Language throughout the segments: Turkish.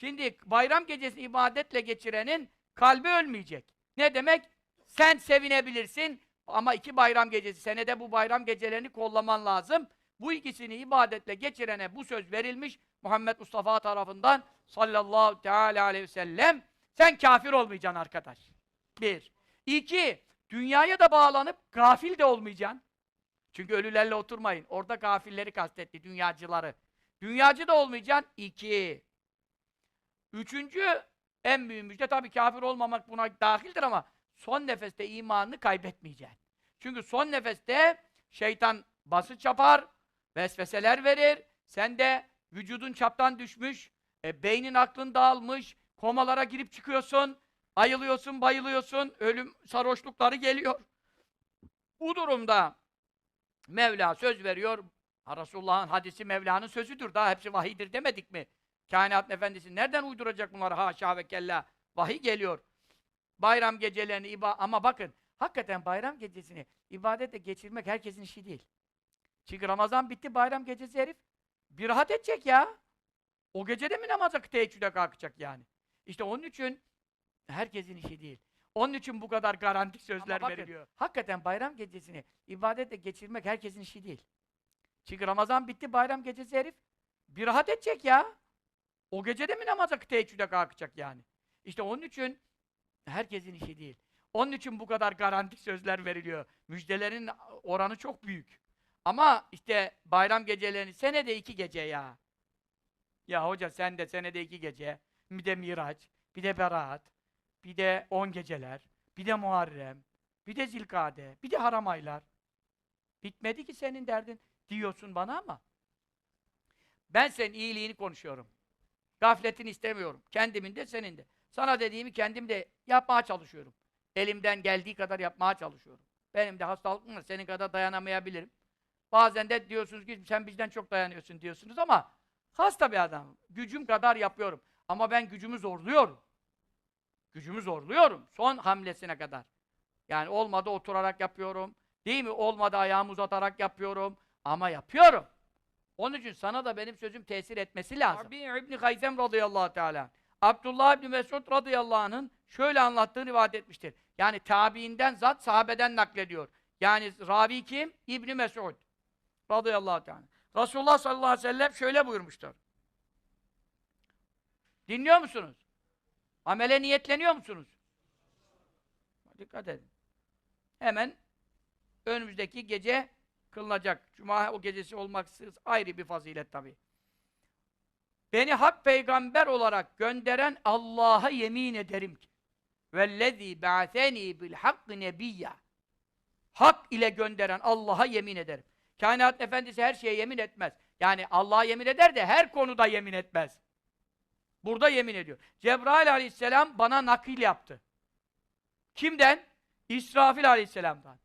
Şimdi bayram gecesi ibadetle geçirenin kalbi ölmeyecek. Ne demek? Sen sevinebilirsin ama iki bayram gecesi, senede bu bayram gecelerini kollaman lazım. Bu ikisini ibadetle geçirene bu söz verilmiş Muhammed Mustafa tarafından sallallahu teala aleyhi ve sellem. Sen kafir olmayacaksın arkadaş. Bir. İki, dünyaya da bağlanıp gafil de olmayacaksın. Çünkü ölülerle oturmayın. Orada gafilleri kastetti, dünyacıları. Dünyacı da olmayacaksın. İki. Üçüncü, en büyük müjde tabii kafir olmamak buna dahildir ama son nefeste imanını kaybetmeyeceksin. Çünkü son nefeste şeytan basınç yapar, vesveseler verir. Sen de vücudun çaptan düşmüş, e, beynin aklın dağılmış, komalara girip çıkıyorsun, ayılıyorsun, bayılıyorsun, ölüm sarhoşlukları geliyor. Bu durumda Mevla söz veriyor. Resulullah'ın hadisi Mevla'nın sözüdür. Daha hepsi vahiydir demedik mi? Kainatın efendisi nereden uyduracak bunları? Haşa ve kella. Vahiy geliyor. Bayram gecelerini iba ama bakın hakikaten bayram gecesini ibadete geçirmek herkesin işi değil. Çünkü Ramazan bitti bayram gecesi herif bir rahat edecek ya. O gece de mi namaza teheccüde kalkacak yani? İşte onun için herkesin işi değil. Onun için bu kadar garanti sözler bakın, veriliyor. Hakikaten bayram gecesini ibadete geçirmek herkesin işi değil. Çünkü Ramazan bitti bayram gecesi herif bir rahat edecek ya. O gece de mi namaza teheccüde kalkacak yani? İşte onun için herkesin işi değil. Onun için bu kadar garanti sözler veriliyor. Müjdelerin oranı çok büyük. Ama işte bayram gecelerini senede iki gece ya. Ya hoca sen de senede iki gece. Bir de Miraç, bir de Berat, bir de on geceler, bir de Muharrem, bir de Zilkade, bir de haram aylar. Bitmedi ki senin derdin diyorsun bana ama. Ben senin iyiliğini konuşuyorum. Gafletini istemiyorum. Kendimin de senin de. Sana dediğimi kendim de yapmaya çalışıyorum. Elimden geldiği kadar yapmaya çalışıyorum. Benim de hastalığım var. Senin kadar dayanamayabilirim. Bazen de diyorsunuz ki sen bizden çok dayanıyorsun diyorsunuz ama hasta bir adamım. Gücüm kadar yapıyorum. Ama ben gücümü zorluyorum. Gücümü zorluyorum. Son hamlesine kadar. Yani olmadı oturarak yapıyorum. Değil mi? Olmadı ayağımı uzatarak yapıyorum. Ama yapıyorum. Onun için sana da benim sözüm tesir etmesi lazım. Rabi İbni Haysem radıyallahu teala. Abdullah İbni Mesud radıyallahu anh'ın şöyle anlattığını rivayet etmiştir. Yani tabiinden zat sahabeden naklediyor. Yani ravi kim? İbni Mesud radıyallahu teala. Resulullah sallallahu aleyhi ve sellem şöyle buyurmuştur. Dinliyor musunuz? Amele niyetleniyor musunuz? Dikkat edin. Hemen önümüzdeki gece kılınacak. Cuma o gecesi olmaksız ayrı bir fazilet tabi. Beni hak peygamber olarak gönderen Allah'a yemin ederim ki vellezî ba'seni bil hakkı nebiyya hak ile gönderen Allah'a yemin ederim. Kainat efendisi her şeye yemin etmez. Yani Allah'a yemin eder de her konuda yemin etmez. Burada yemin ediyor. Cebrail aleyhisselam bana nakil yaptı. Kimden? İsrafil aleyhisselamdan.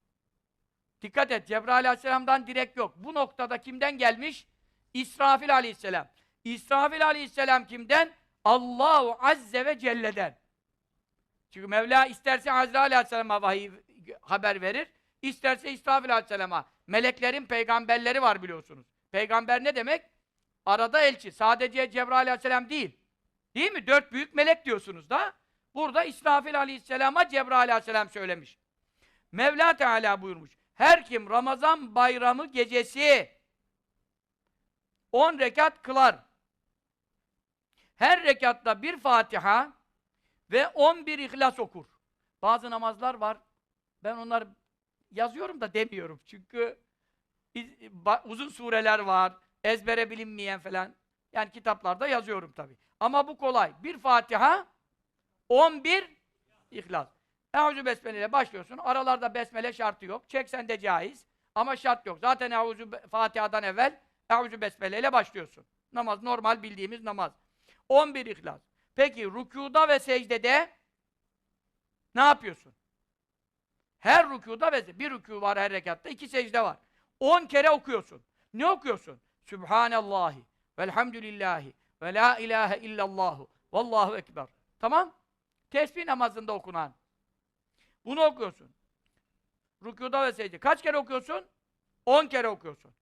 Dikkat et, Cebrail aleyhisselamdan direkt yok. Bu noktada kimden gelmiş? İsrafil aleyhisselam. İsrafil aleyhisselam kimden? Allahu azze ve celle'den. Çünkü Mevla isterse Azrail aleyhisselama vahiy haber verir, isterse İsrafil aleyhisselama. Meleklerin peygamberleri var biliyorsunuz. Peygamber ne demek? Arada elçi. Sadece Cebrail aleyhisselam değil. Değil mi? Dört büyük melek diyorsunuz da. Burada İsrafil aleyhisselama Cebrail aleyhisselam söylemiş. Mevla Teala buyurmuş. Her kim Ramazan bayramı gecesi 10 rekat kılar. Her rekatta bir Fatiha ve 11 İhlas okur. Bazı namazlar var. Ben onları yazıyorum da demiyorum. Çünkü uzun sureler var. Ezbere bilinmeyen falan. Yani kitaplarda yazıyorum tabi. Ama bu kolay. Bir Fatiha 11 İhlas. Eûzü Besmele ile başlıyorsun. Aralarda besmele şartı yok. Çeksen de caiz. Ama şart yok. Zaten Eûzü Fatiha'dan evvel Eûzü Besmele ile başlıyorsun. Namaz normal bildiğimiz namaz. 11 İhlas. Peki rükuda ve secdede ne yapıyorsun? Her rükuda ve bir rükû var her rekatta, iki secde var. 10 kere okuyorsun. Ne okuyorsun? Sübhanallahi velhamdülillahi ve la ilahe illallahu vallahu ekber. Tamam? Tesbih namazında okunan. Bunu okuyorsun. Rükuda ve secde. Kaç kere okuyorsun? 10 kere okuyorsun.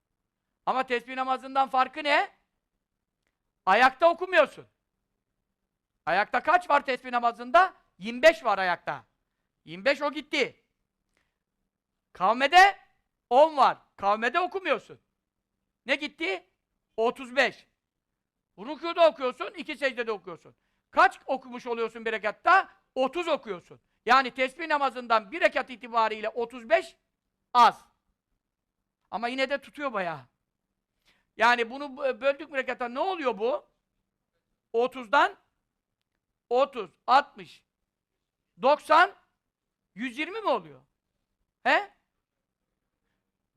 Ama tesbih namazından farkı ne? Ayakta okumuyorsun. Ayakta kaç var tesbih namazında? 25 var ayakta. 25 o gitti. Kavmede 10 var. Kavmede okumuyorsun. Ne gitti? 35. Rükûda okuyorsun, iki secdede okuyorsun. Kaç okumuş oluyorsun bir rekatta? 30 okuyorsun. Yani tesbih namazından bir rekat itibariyle 35 az. Ama yine de tutuyor bayağı. Yani bunu bö- böldük mü rekata ne oluyor bu? 30'dan 30, 60, 90, 120 mi oluyor? He?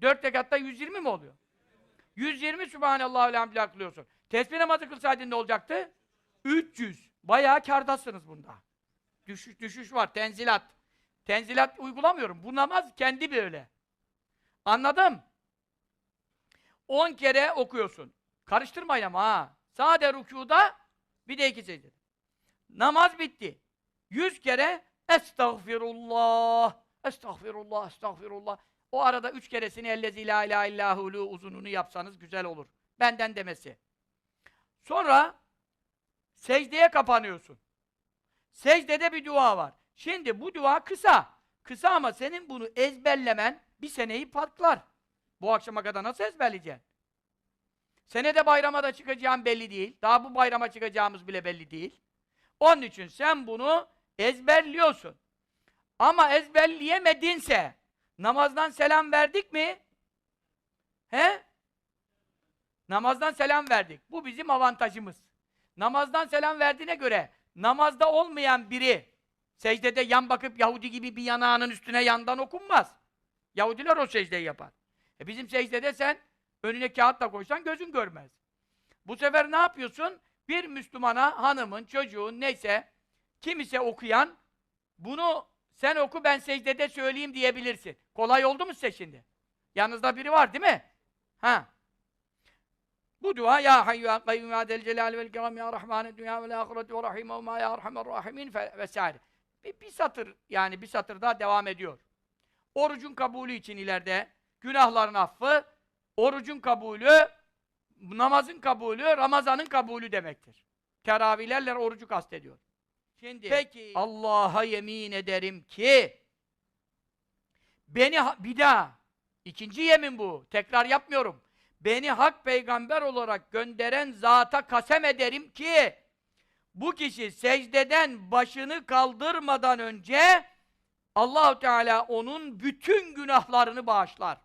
4 rekatta 120 mi oluyor? 120 Sübhanallah elhamdülillah kılıyorsun. Tesbih namazı kılsaydın ne olacaktı? 300. Bayağı kârdasınız bunda. Düşüş, düşüş var, tenzilat. Tenzilat uygulamıyorum. Bu namaz kendi böyle. Anladım. 10 kere okuyorsun. Karıştırmayın ama ha. Sade rükuda bir de iki secde. Namaz bitti. 100 kere estağfirullah, estağfirullah, estağfirullah. O arada üç keresini ellezi la ilahe illahulu uzununu yapsanız güzel olur. Benden demesi. Sonra secdeye kapanıyorsun. Secdede bir dua var. Şimdi bu dua kısa. Kısa ama senin bunu ezberlemen bir seneyi patlar. Bu akşama kadar nasıl ezberleyeceksin? Senede bayrama da çıkacağım belli değil. Daha bu bayrama çıkacağımız bile belli değil. Onun için sen bunu ezberliyorsun. Ama ezberleyemedinse namazdan selam verdik mi? He? Namazdan selam verdik. Bu bizim avantajımız. Namazdan selam verdiğine göre namazda olmayan biri secdede yan bakıp Yahudi gibi bir yanağının üstüne yandan okunmaz. Yahudiler o secdeyi yapar. E bizim secdede sen önüne kağıt da koysan gözün görmez. Bu sefer ne yapıyorsun? Bir Müslümana, hanımın, çocuğun neyse kim ise okuyan bunu sen oku ben secdede söyleyeyim diyebilirsin. Kolay oldu mu size şimdi? Yanınızda biri var değil mi? Ha. Bu dua ya hayyu ya kayyum ya del celali vel kiram ya rahmane dünya vel ahireti ve rahimehu ma ya arhamer rahimin vesaire. Bir, bir satır yani bir satır daha devam ediyor. Orucun kabulü için ileride günahların affı, orucun kabulü, namazın kabulü, Ramazan'ın kabulü demektir. Teravihlerle orucu kastediyor. Şimdi Peki. Allah'a yemin ederim ki beni bir daha ikinci yemin bu. Tekrar yapmıyorum. Beni hak peygamber olarak gönderen zata kasem ederim ki bu kişi secdeden başını kaldırmadan önce Allahu Teala onun bütün günahlarını bağışlar.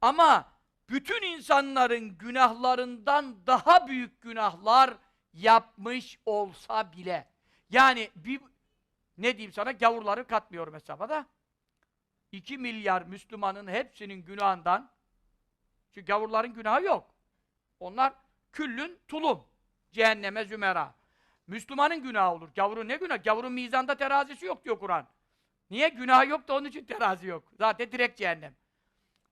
Ama bütün insanların günahlarından daha büyük günahlar yapmış olsa bile. Yani bir ne diyeyim sana gavurları katmıyorum hesaba da. 2 milyar Müslümanın hepsinin günahından çünkü gavurların günahı yok. Onlar küllün tulum. Cehenneme zümera. Müslümanın günahı olur. Gavurun ne günah? Gavurun mizanda terazisi yok diyor Kur'an. Niye? Günah yok da onun için terazi yok. Zaten direkt cehennem.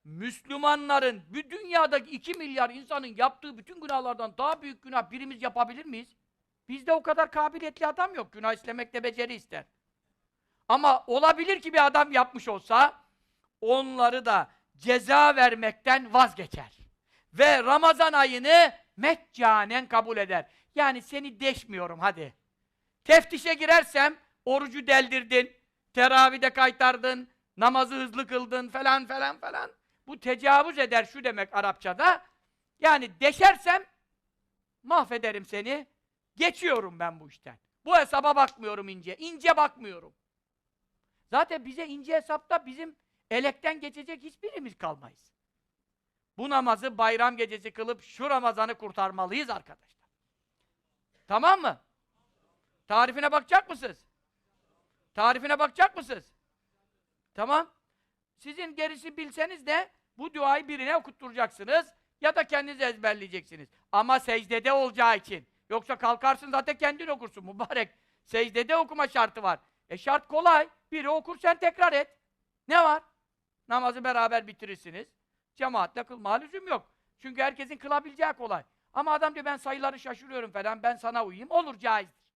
Müslümanların, bu dünyadaki 2 milyar insanın yaptığı bütün günahlardan daha büyük günah birimiz yapabilir miyiz? Bizde o kadar kabiliyetli adam yok. Günah istemekte beceri ister. Ama olabilir ki bir adam yapmış olsa onları da ceza vermekten vazgeçer. Ve Ramazan ayını meccanen kabul eder. Yani seni deşmiyorum hadi. Teftişe girersem orucu deldirdin, teravide kaytardın, namazı hızlı kıldın falan falan falan. Bu tecavüz eder şu demek Arapçada. Yani deşersem mahvederim seni. Geçiyorum ben bu işten. Bu hesaba bakmıyorum ince. İnce bakmıyorum. Zaten bize ince hesapta bizim elekten geçecek hiçbirimiz kalmayız. Bu namazı bayram gecesi kılıp şu Ramazan'ı kurtarmalıyız arkadaşlar. Tamam mı? Tarifine bakacak mısınız? Tarifine bakacak mısınız? Tamam. Sizin gerisi bilseniz de bu duayı birine okutturacaksınız ya da kendiniz ezberleyeceksiniz. Ama secdede olacağı için. Yoksa kalkarsın zaten kendin okursun mübarek. Secdede okuma şartı var. E şart kolay. Biri okur sen tekrar et. Ne var? Namazı beraber bitirirsiniz. Cemaatle kılma lüzum yok. Çünkü herkesin kılabileceği kolay. Ama adam diyor ben sayıları şaşırıyorum falan ben sana uyuyayım. Olur caizdir.